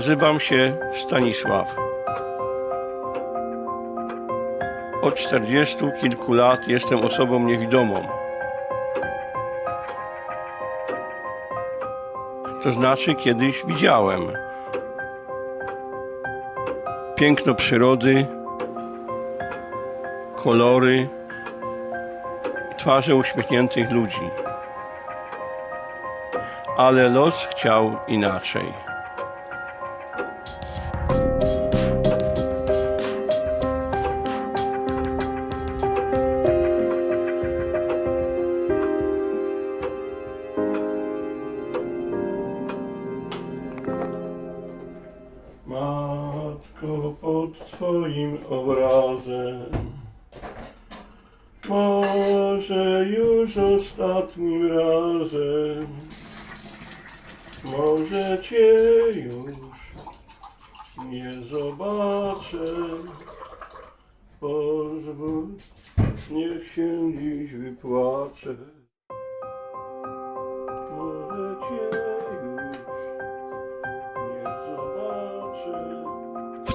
Nazywam się Stanisław. Od czterdziestu kilku lat jestem osobą niewidomą. To znaczy kiedyś widziałem piękno przyrody, kolory, twarze uśmiechniętych ludzi. Ale los chciał inaczej.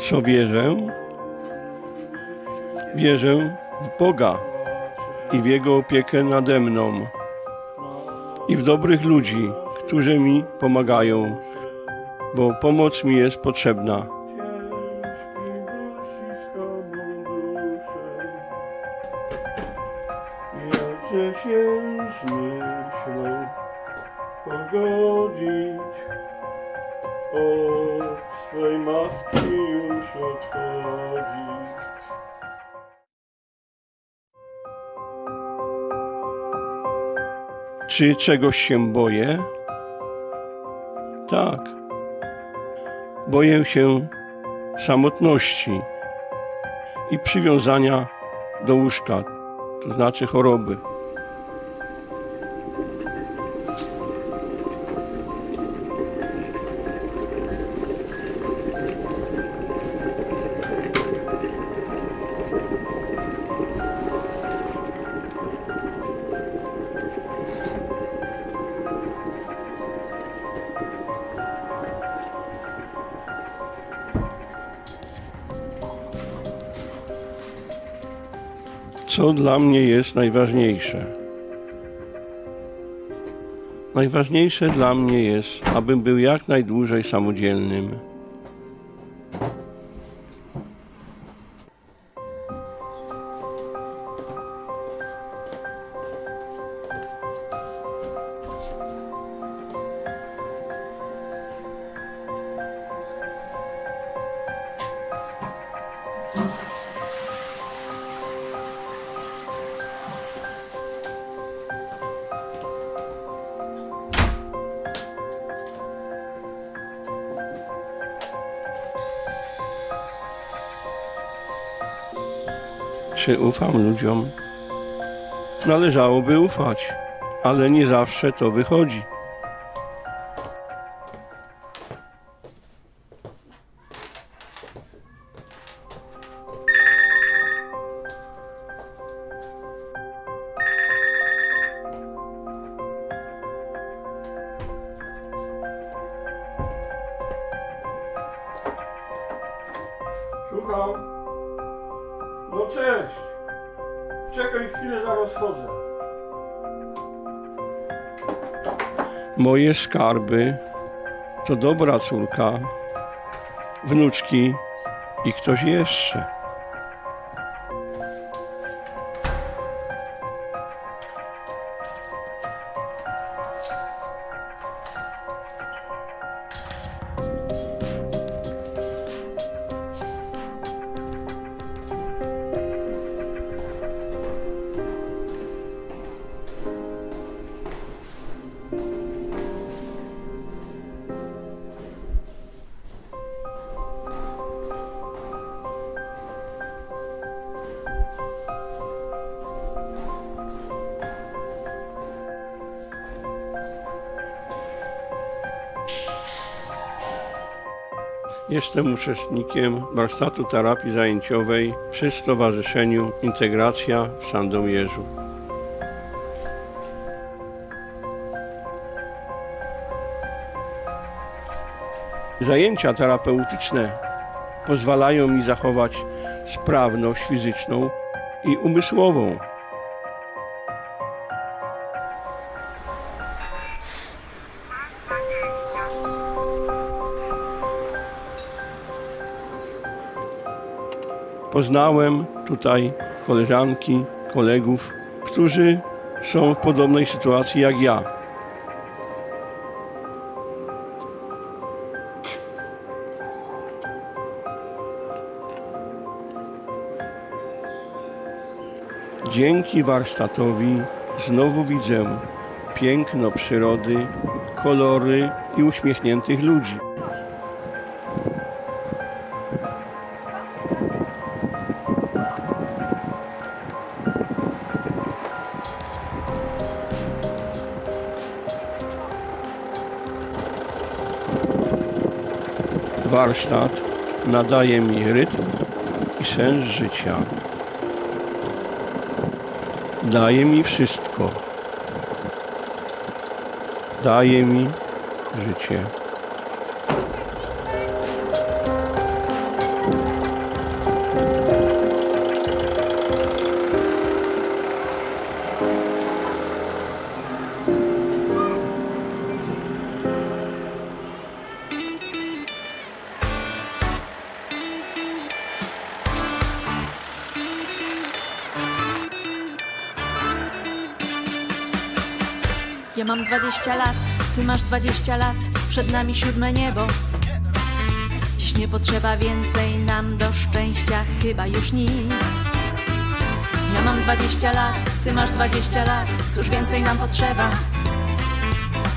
Co wierzę? Wierzę w Boga i w Jego opiekę nade mną i w dobrych ludzi, którzy mi pomagają, bo pomoc mi jest potrzebna. Czy czegoś się boję? Tak. Boję się samotności i przywiązania do łóżka, to znaczy choroby. Co dla mnie jest najważniejsze? Najważniejsze dla mnie jest, abym był jak najdłużej samodzielnym. Czy ufam ludziom? Należałoby ufać, ale nie zawsze to wychodzi. Moje skarby to dobra córka, wnuczki i ktoś jeszcze. Jestem uczestnikiem warsztatu terapii zajęciowej przy Stowarzyszeniu Integracja w Sandomierzu. Zajęcia terapeutyczne pozwalają mi zachować sprawność fizyczną i umysłową. Poznałem tutaj koleżanki, kolegów, którzy są w podobnej sytuacji jak ja. Dzięki warsztatowi znowu widzę piękno przyrody, kolory i uśmiechniętych ludzi. Warsztat nadaje mi rytm i sens życia. Daje mi wszystko. Daje mi życie. 20 lat, ty masz 20 lat, przed nami siódme niebo. Dziś nie potrzeba więcej nam do szczęścia, chyba już nic. Ja mam 20 lat, ty masz 20 lat, cóż więcej nam potrzeba?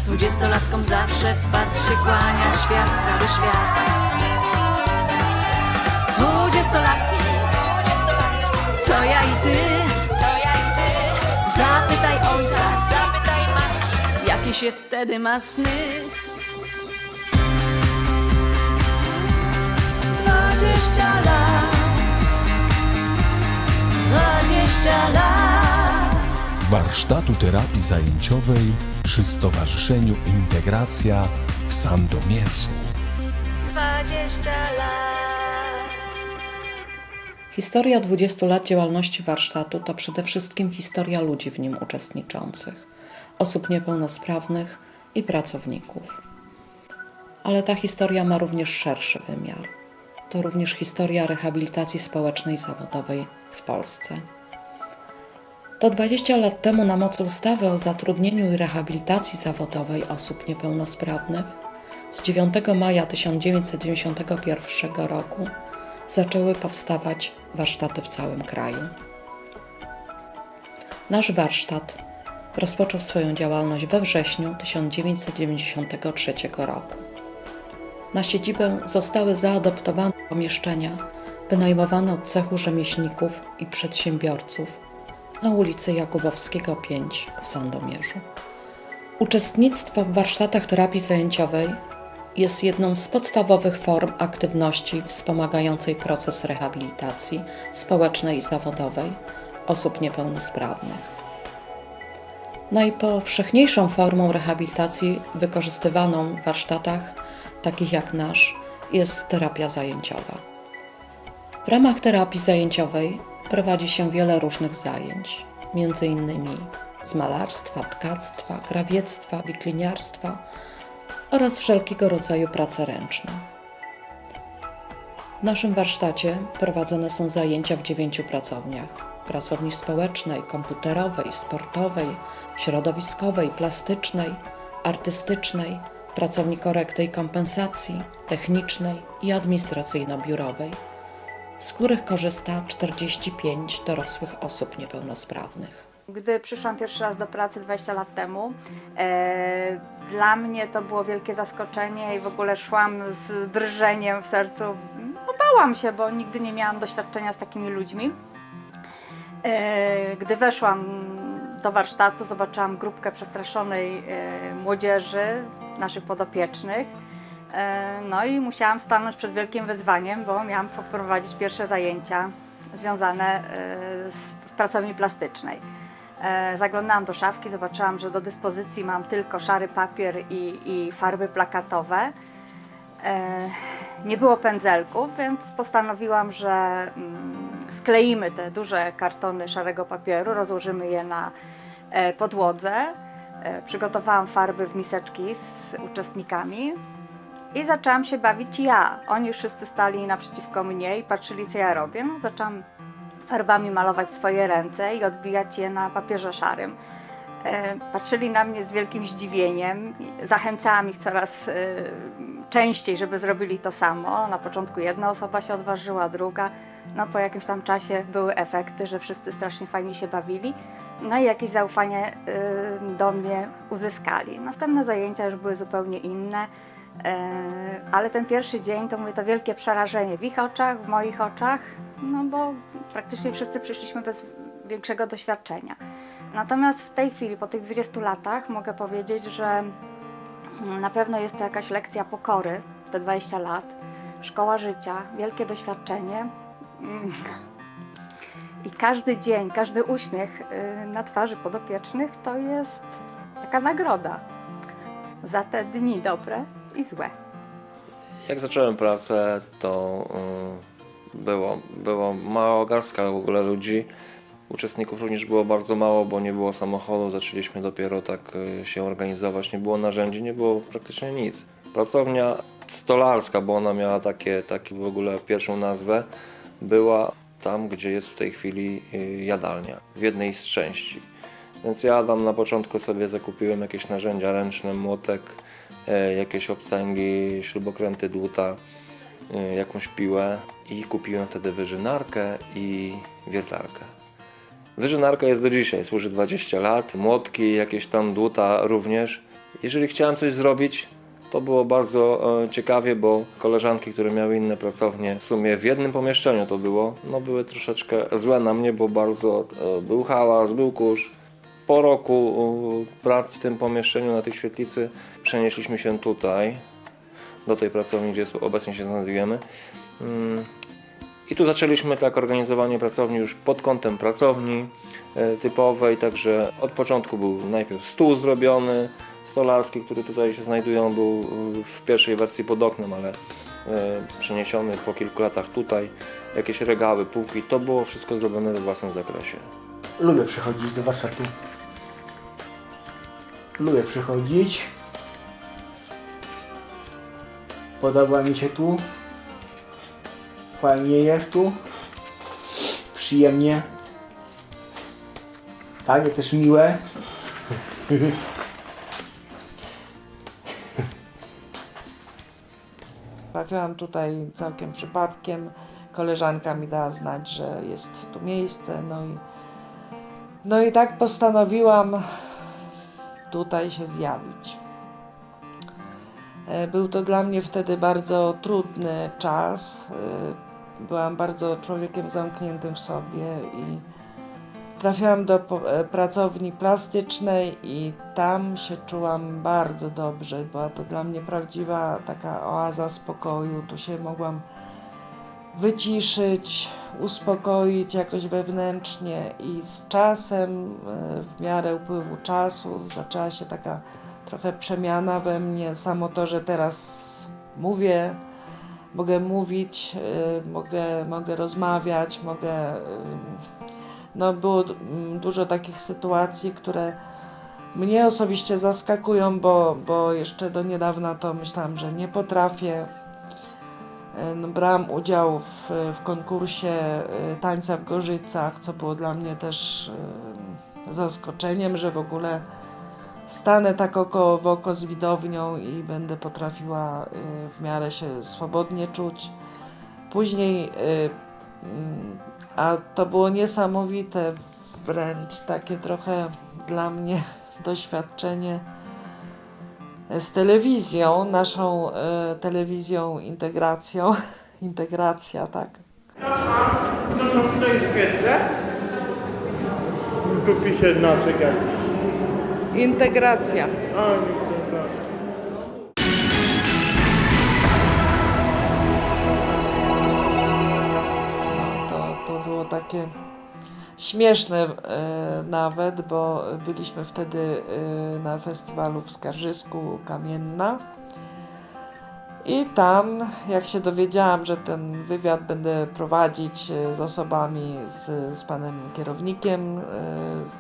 Dwudziestolatkom zawsze w pas się kłania świat, cały świat. Dwudziestolatki, to ja i ty. Zapytaj ojca, jakie się wtedy ma sny. Dwadzieścia lat, dwadzieścia lat. warsztatu terapii zajęciowej przy Stowarzyszeniu Integracja w Sandomierzu. Historia 20 lat działalności warsztatu to przede wszystkim historia ludzi w nim uczestniczących, osób niepełnosprawnych i pracowników. Ale ta historia ma również szerszy wymiar. To również historia rehabilitacji społecznej i zawodowej w Polsce. To 20 lat temu na mocy ustawy o zatrudnieniu i rehabilitacji zawodowej osób niepełnosprawnych z 9 maja 1991 roku zaczęły powstawać warsztaty w całym kraju. Nasz warsztat rozpoczął swoją działalność we wrześniu 1993 roku. Na siedzibę zostały zaadoptowane pomieszczenia wynajmowane od cechu rzemieślników i przedsiębiorców na ulicy Jakubowskiego 5 w Sandomierzu. Uczestnictwo w warsztatach terapii zajęciowej jest jedną z podstawowych form aktywności wspomagającej proces rehabilitacji społecznej i zawodowej osób niepełnosprawnych. Najpowszechniejszą formą rehabilitacji wykorzystywaną w warsztatach, takich jak nasz, jest terapia zajęciowa. W ramach terapii zajęciowej prowadzi się wiele różnych zajęć, innymi z malarstwa, tkactwa, krawiectwa, wikliniarstwa oraz wszelkiego rodzaju prace ręczne. W naszym warsztacie prowadzone są zajęcia w dziewięciu pracowniach: pracowni społecznej, komputerowej, sportowej, środowiskowej, plastycznej, artystycznej, pracowni korekty i kompensacji, technicznej i administracyjno-biurowej, z których korzysta 45 dorosłych osób niepełnosprawnych. Gdy przyszłam pierwszy raz do pracy 20 lat temu, e, dla mnie to było wielkie zaskoczenie i w ogóle szłam z drżeniem w sercu. No, bałam się, bo nigdy nie miałam doświadczenia z takimi ludźmi. E, gdy weszłam do warsztatu, zobaczyłam grupkę przestraszonej e, młodzieży, naszych podopiecznych. E, no i musiałam stanąć przed wielkim wyzwaniem, bo miałam poprowadzić pierwsze zajęcia związane z pracowni plastycznej. Zaglądałam do szafki, zobaczyłam, że do dyspozycji mam tylko szary papier i, i farby plakatowe. Nie było pędzelków, więc postanowiłam, że mm, skleimy te duże kartony szarego papieru, rozłożymy je na e, podłodze. E, przygotowałam farby w miseczki z uczestnikami i zaczęłam się bawić ja. Oni wszyscy stali naprzeciwko mnie i patrzyli, co ja robię. No, zaczęłam farbami malować swoje ręce i odbijać je na papierze szarym. E, Patrzyli na mnie z wielkim zdziwieniem. Zachęcałam ich coraz e, częściej, żeby zrobili to samo. Na początku jedna osoba się odważyła, druga. No po jakimś tam czasie były efekty, że wszyscy strasznie fajnie się bawili. No i jakieś zaufanie y, do mnie uzyskali. Następne zajęcia już były zupełnie inne, e, ale ten pierwszy dzień to mówię to wielkie przerażenie w ich oczach, w moich oczach, no bo praktycznie wszyscy przyszliśmy bez większego doświadczenia. Natomiast w tej chwili, po tych 20 latach, mogę powiedzieć, że mm, na pewno jest to jakaś lekcja pokory, te 20 lat, szkoła życia, wielkie doświadczenie. Mm. I każdy dzień, każdy uśmiech y, na twarzy podopiecznych to jest taka nagroda za te dni dobre i złe. Jak zacząłem pracę, to y, było, było mała garstka w ogóle ludzi. Uczestników również było bardzo mało, bo nie było samochodu. Zaczęliśmy dopiero tak y, się organizować. Nie było narzędzi, nie było praktycznie nic. Pracownia stolarska, bo ona miała takie, takie w ogóle pierwszą nazwę, była tam, gdzie jest w tej chwili y, jadalnia, w jednej z części. Więc ja tam na początku sobie zakupiłem jakieś narzędzia ręczne, młotek, e, jakieś obcęgi, śrubokręty, dłuta, e, jakąś piłę i kupiłem wtedy wyżynarkę i wiertarkę. Wyżynarka jest do dzisiaj, służy 20 lat, młotki, jakieś tam dłuta również. Jeżeli chciałem coś zrobić, to było bardzo e, ciekawie, bo koleżanki, które miały inne pracownie, w sumie w jednym pomieszczeniu to było, no były troszeczkę złe na mnie, bo bardzo e, był hałas, był kurz. Po roku pracy w tym pomieszczeniu na tej świetlicy przenieśliśmy się tutaj, do tej pracowni, gdzie obecnie się znajdujemy. I tu zaczęliśmy tak organizowanie pracowni już pod kątem pracowni e, typowej, także od początku był najpierw stół zrobiony, stolarski, który tutaj się znajdują, był e, w pierwszej wersji pod oknem, ale e, przeniesiony po kilku latach tutaj. Jakieś regały, półki, to było wszystko zrobione we własnym zakresie. Lubię przychodzić do warsztatu. Lubię przychodzić. Podoba mi się tu. Fajnie jest tu. Przyjemnie. Jest też miłe. Trafiłam tutaj całkiem przypadkiem. Koleżanka mi dała znać, że jest tu miejsce. No i, no i tak postanowiłam tutaj się zjawić. E, Był to dla mnie wtedy bardzo trudny czas. Byłam bardzo człowiekiem zamkniętym w sobie i trafiłam do e, pracowni plastycznej i tam się czułam bardzo dobrze. Była to dla mnie prawdziwa taka oaza spokoju. Tu się mogłam wyciszyć, uspokoić jakoś wewnętrznie i z czasem, e, w miarę upływu czasu, zaczęła się taka trochę przemiana we mnie. Samo to, że teraz mówię, mogę mówić, e, mogę, mogę rozmawiać, mogę. e, No, było mm, dużo takich sytuacji, które mnie osobiście zaskakują, bo, bo jeszcze do niedawna to myślałam, że nie potrafię. No, brałam udział w, w konkursie e, tańca w Gorzycach, co było dla mnie też zaskoczeniem, że w ogóle stanę tak oko w oko z widownią i będę potrafiła e, w miarę się swobodnie czuć. Później, e, mm, a to było niesamowite, wręcz takie trochę dla mnie doświadczenie z telewizją, naszą e, telewizją integracją. Integracja, tak. To są tutaj sketche. Tu pisze nasze jak. Integracja. To, to było takie śmieszne e, nawet, bo byliśmy wtedy e, na festiwalu w Skarżysku Kamienna I tam, jak się dowiedziałam, że ten wywiad będę prowadzić e, z osobami, z, z panem kierownikiem e,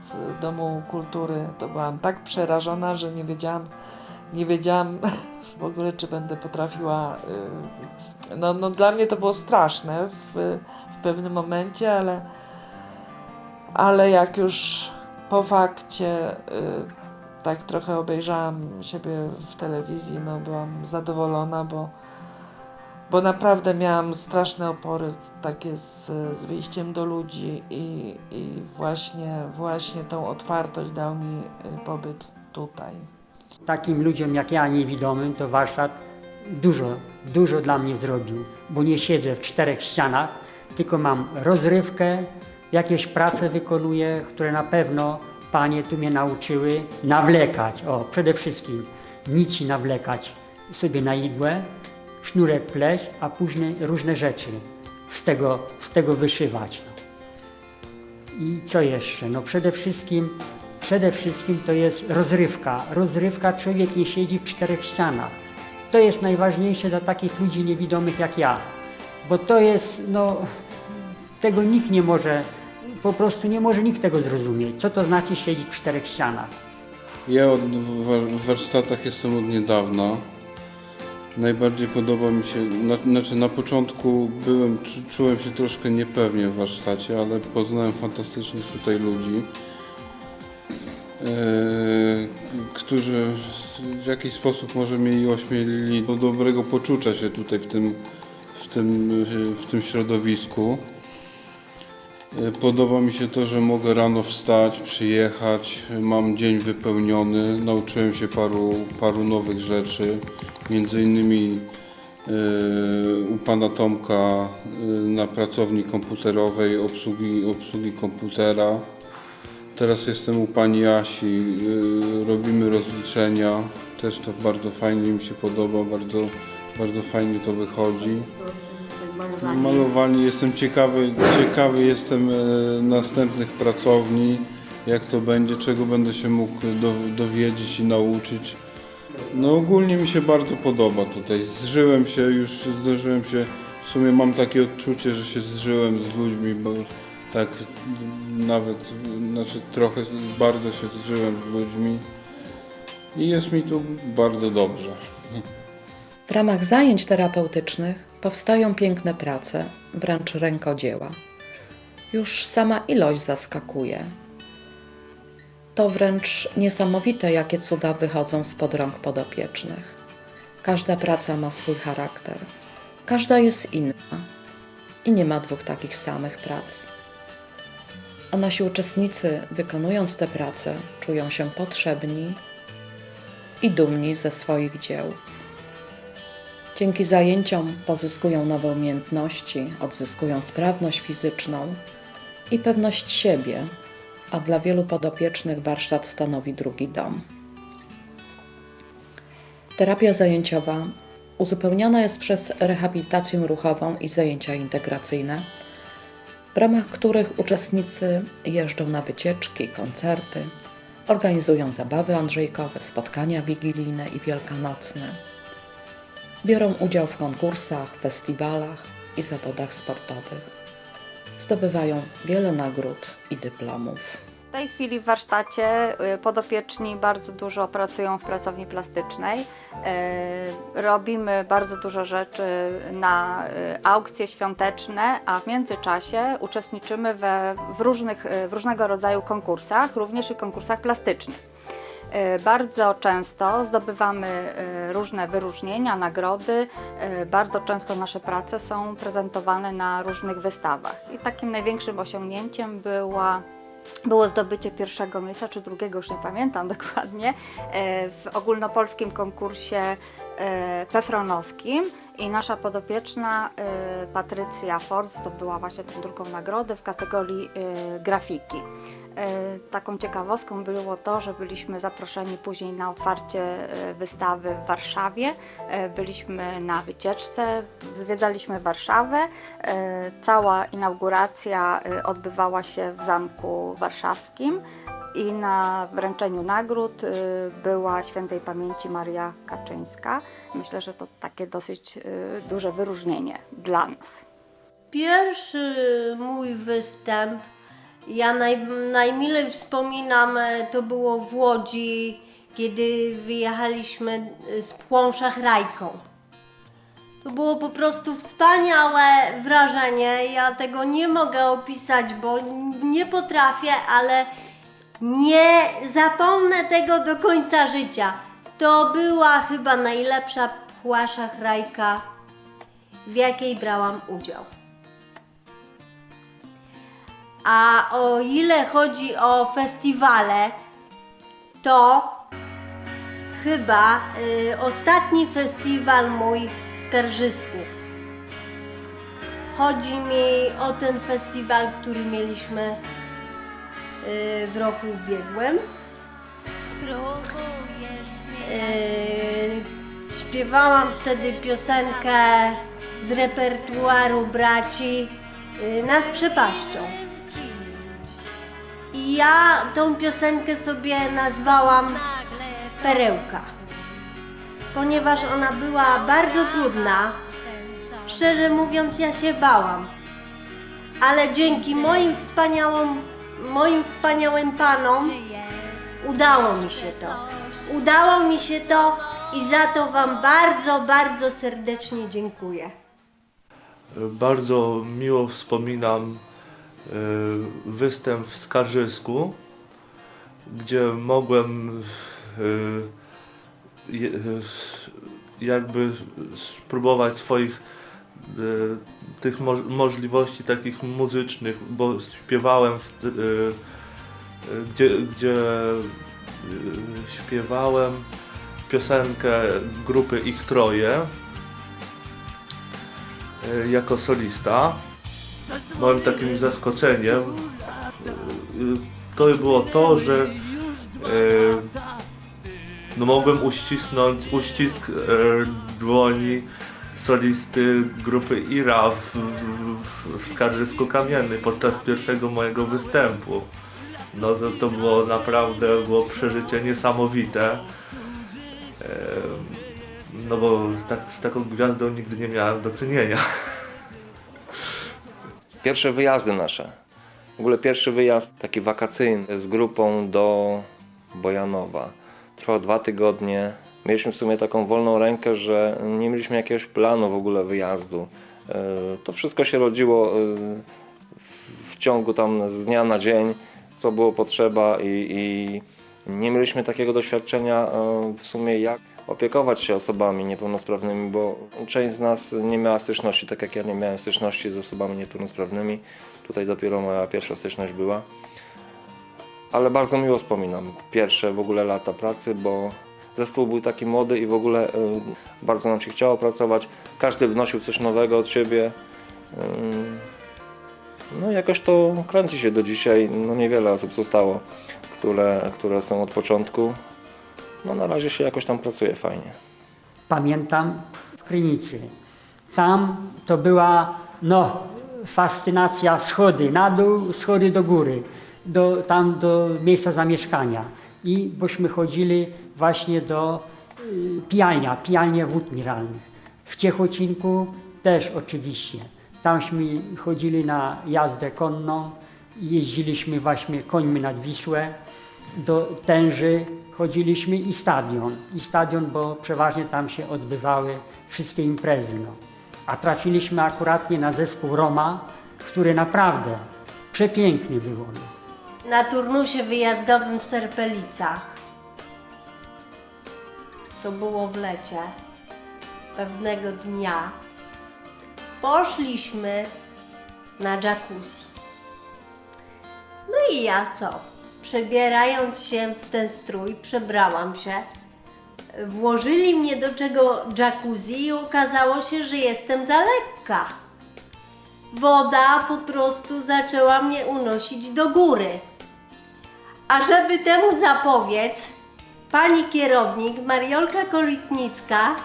z Domu Kultury, to byłam tak przerażona, że nie wiedziałam, nie wiedziałam w ogóle, czy będę potrafiła. e, No, no dla mnie to było straszne w, w pewnym momencie, ale, ale jak już po fakcie tak trochę obejrzałam siebie w telewizji, no byłam zadowolona, bo, bo naprawdę miałam straszne opory takie z, z wyjściem do ludzi i, i właśnie, właśnie tą otwartość dał mi y, pobyt tutaj. Takim ludziom jak ja, niewidomym, to warsztat dużo, dużo dla mnie zrobił, bo nie siedzę w czterech ścianach, tylko mam rozrywkę, jakieś prace wykonuję, które na pewno panie tu mnie nauczyły nawlekać. O, przede wszystkim nici nawlekać sobie na igłę, sznurek pleść, a później różne rzeczy z tego, z tego wyszywać. I co jeszcze? No przede wszystkim, przede wszystkim to jest rozrywka. Rozrywka, człowiek nie siedzi w czterech ścianach. To jest najważniejsze dla takich ludzi niewidomych jak ja. Bo to jest, no, tego nikt nie może, po prostu nie może nikt tego zrozumieć. Co to znaczy siedzieć w czterech ścianach? Ja od, w warsztatach jestem od niedawna. Najbardziej podoba mi się, na, znaczy na początku byłem, czu- czułem się troszkę niepewnie w warsztacie, ale poznałem fantastycznych tutaj ludzi, e, którzy w jakiś sposób może mnie ośmielili do dobrego poczucia się tutaj w tym, w tym, w tym środowisku. E, Podoba mi się to, że mogę rano wstać, przyjechać, mam dzień wypełniony, nauczyłem się paru, paru nowych rzeczy, między innymi e, u pana Tomka e, na pracowni komputerowej, obsługi, obsługi komputera. Teraz jestem u pani Asi, robimy rozliczenia, też to bardzo fajnie mi się podoba, bardzo, bardzo fajnie to wychodzi. Malowanie. Jestem ciekawy, ciekawy jestem e, następnych pracowni, jak to będzie, czego będę się mógł do, dowiedzieć i nauczyć. No ogólnie mi się bardzo podoba tutaj. Zżyłem się już, zdarzyłem się, w sumie mam takie odczucie, że się zżyłem z ludźmi, bo tak nawet, znaczy trochę bardzo się zżyłem z ludźmi i jest mi tu bardzo dobrze. W ramach zajęć terapeutycznych powstają piękne prace, wręcz rękodzieła. Już sama ilość zaskakuje. To wręcz niesamowite, jakie cuda wychodzą spod rąk podopiecznych. Każda praca ma swój charakter, każda jest inna i nie ma dwóch takich samych prac. A nasi uczestnicy, wykonując te prace, czują się potrzebni i dumni ze swoich dzieł. Dzięki zajęciom pozyskują nowe umiejętności, odzyskują sprawność fizyczną i pewność siebie, a dla wielu podopiecznych warsztat stanowi drugi dom. Terapia zajęciowa uzupełniana jest przez rehabilitację ruchową i zajęcia integracyjne, w ramach których uczestnicy jeżdżą na wycieczki, koncerty, organizują zabawy andrzejkowe, spotkania wigilijne i wielkanocne. Biorą udział w konkursach, festiwalach i zawodach sportowych. Zdobywają wiele nagród i dyplomów. W tej chwili w warsztacie y, podopieczni bardzo dużo pracują w pracowni plastycznej. Y, Robimy bardzo dużo rzeczy na y, aukcje świąteczne, a w międzyczasie uczestniczymy we, w, różnych, w różnego rodzaju konkursach, również i konkursach plastycznych. Y, Bardzo często zdobywamy y, różne wyróżnienia, nagrody. Y, Bardzo często nasze prace są prezentowane na różnych wystawach. I takim największym osiągnięciem była było zdobycie pierwszego miejsca, czy drugiego, już nie pamiętam dokładnie, e, w ogólnopolskim konkursie e, pefronowskim i nasza podopieczna e, Patrycja Ford zdobyła właśnie tę drugą nagrodę w kategorii e, grafiki. E, Taką ciekawostką było to, że byliśmy zaproszeni później na otwarcie e, wystawy w Warszawie. E, Byliśmy na wycieczce, zwiedzaliśmy Warszawę. Cała inauguracja odbywała się w Zamku Warszawskim i na wręczeniu nagród była świętej pamięci Maria Kaczyńska. Myślę, że to takie dosyć duże wyróżnienie dla nas. Pierwszy mój występ, ja naj, najmilej wspominam, e, to było w Łodzi, kiedy wyjechaliśmy e, z Płąszachrajką. To było po prostu wspaniałe wrażenie. Ja tego nie mogę opisać, bo nie potrafię, ale nie zapomnę tego do końca życia. To była chyba najlepsza Płaszachrajka, w jakiej brałam udział. A o ile chodzi o festiwale, to chyba y, ostatni festiwal mój w Skarżysku. Chodzi mi o ten festiwal, który mieliśmy y, w roku ubiegłym. Y, śpiewałam wtedy piosenkę z repertuaru braci y, nad przepaścią. Ja tą piosenkę sobie nazwałam Perełka. Ponieważ ona była bardzo trudna, szczerze mówiąc, ja się bałam. Ale dzięki moim wspaniałym, moim wspaniałym panom udało mi się to. Udało mi się to i za to Wam bardzo, bardzo serdecznie dziękuję. Bardzo miło wspominam występ w Skarżysku, gdzie mogłem je- e, jakby spróbować swoich tych moż- możliwości takich muzycznych, bo śpiewałem w, gdzie, gdzie śpiewałem piosenkę grupy Ich Troje jako solista. Moim takim zaskoczeniem to było to, że e, no mogłem uścisnąć uścisk e, dłoni solisty grupy Ira w, w, w Skarżysku Kamienny podczas pierwszego mojego występu. No to, to było naprawdę było przeżycie niesamowite. E, no bo tak, z taką gwiazdą nigdy nie miałem do czynienia. Pierwsze wyjazdy nasze. W ogóle pierwszy wyjazd taki wakacyjny z grupą do Bojanowa. Trwał dwa tygodnie. Mieliśmy w sumie taką wolną rękę, że nie mieliśmy jakiegoś planu w ogóle wyjazdu. E, To wszystko się rodziło e, w- ciągu tam z dnia na dzień, co było potrzeba i, i nie mieliśmy takiego doświadczenia e, w sumie jak opiekować się osobami niepełnosprawnymi, bo część z nas nie miała styczności, tak jak ja nie miałem styczności z osobami niepełnosprawnymi. Tutaj dopiero moja pierwsza styczność była. Ale bardzo miło wspominam pierwsze w ogóle lata pracy, bo zespół był taki młody i w ogóle y, bardzo nam się chciało pracować. Każdy wnosił coś nowego od siebie. Ym, No jakoś to kręci się do dzisiaj. No niewiele osób zostało, które, które są od początku. No na razie się jakoś tam pracuje fajnie. Pamiętam w Krynicy. Tam to była no, fascynacja schody na dół, schody do góry, do, tam do miejsca zamieszkania. I bośmy chodzili właśnie do y, pijalnia, pijalnie wód mineralnych. W Ciechocinku też oczywiście. Tamśmy chodzili na jazdę konną, jeździliśmy właśnie końmi nad Wisłę, do Tęży chodziliśmy i stadion. I stadion, bo przeważnie tam się odbywały wszystkie imprezy. No. A trafiliśmy akuratnie na zespół Roma, który naprawdę przepiękny był. No. na turnusie wyjazdowym w Serpelicach. To było w lecie. Pewnego dnia poszliśmy na jacuzzi. No i ja co? Przebierając się w ten strój, przebrałam się. Włożyli mnie do czego jacuzzi i okazało się, że jestem za lekka. Woda po prostu zaczęła mnie unosić do góry. A żeby temu zapobiec, pani kierownik Mariolka Kolitnicka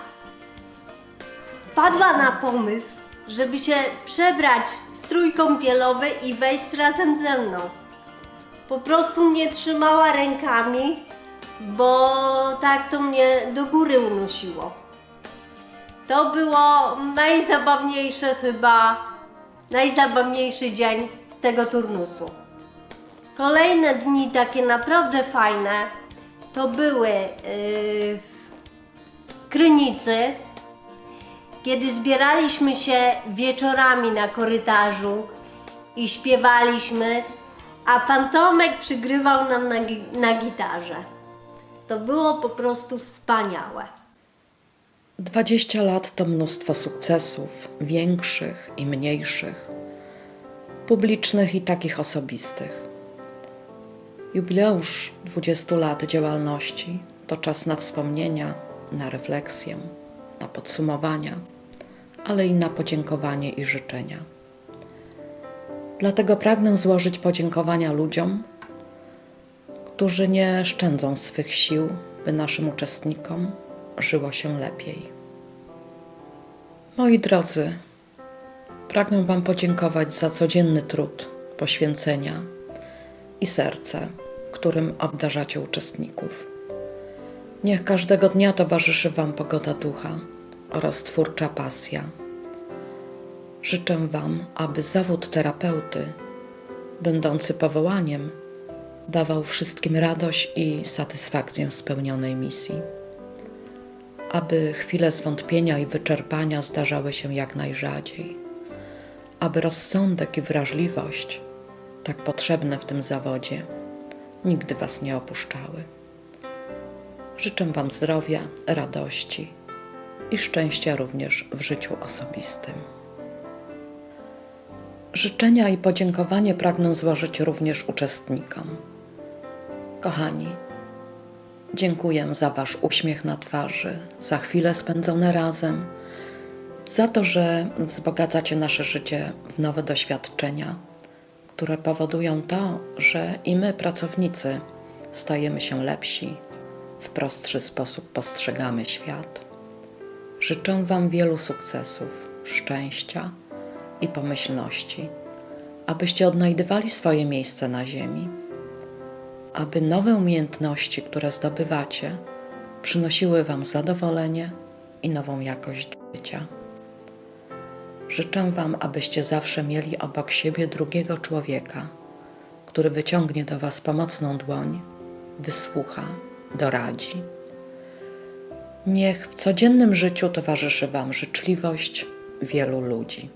padła na pomysł, żeby się przebrać w strój kąpielowy i wejść razem ze mną. Po prostu mnie trzymała rękami, bo tak to mnie do góry unosiło. To było najzabawniejsze chyba, najzabawniejszy dzień tego turnusu. Kolejne dni takie naprawdę fajne to były yy, Krynicy, kiedy zbieraliśmy się wieczorami na korytarzu i śpiewaliśmy, a pan Tomek przygrywał nam na, na gitarze. To było po prostu wspaniałe. 20 lat to mnóstwo sukcesów, większych i mniejszych, publicznych i takich osobistych. Jubileusz 20 lat działalności to czas na wspomnienia, na refleksję, na podsumowania, ale i na podziękowanie i życzenia. Dlatego pragnę złożyć podziękowania ludziom, którzy nie szczędzą swych sił, by naszym uczestnikom żyło się lepiej. Moi drodzy, pragnę Wam podziękować za codzienny trud, poświęcenia i serce, którym obdarzacie uczestników. Niech każdego dnia towarzyszy Wam pogoda ducha oraz twórcza pasja. Życzę Wam, aby zawód terapeuty, będący powołaniem, dawał wszystkim radość i satysfakcję spełnionej misji. Aby chwile zwątpienia i wyczerpania zdarzały się jak najrzadziej. Aby rozsądek i wrażliwość, tak potrzebne w tym zawodzie, nigdy Was nie opuszczały. Życzę Wam zdrowia, radości i szczęścia również w życiu osobistym. Życzenia i podziękowanie pragnę złożyć również uczestnikom. Kochani, dziękuję za Wasz uśmiech na twarzy, za chwile spędzone razem, za to, że wzbogacacie nasze życie w nowe doświadczenia, które powodują to, że i my, pracownicy, stajemy się lepsi, w prostszy sposób postrzegamy świat. Życzę Wam wielu sukcesów, szczęścia i pomyślności, abyście odnajdywali swoje miejsce na Ziemi, aby nowe umiejętności, które zdobywacie, przynosiły Wam zadowolenie i nową jakość życia. Życzę Wam, abyście zawsze mieli obok siebie drugiego człowieka, który wyciągnie do Was pomocną dłoń, wysłucha, doradzi. Niech w codziennym życiu towarzyszy Wam życzliwość wielu ludzi.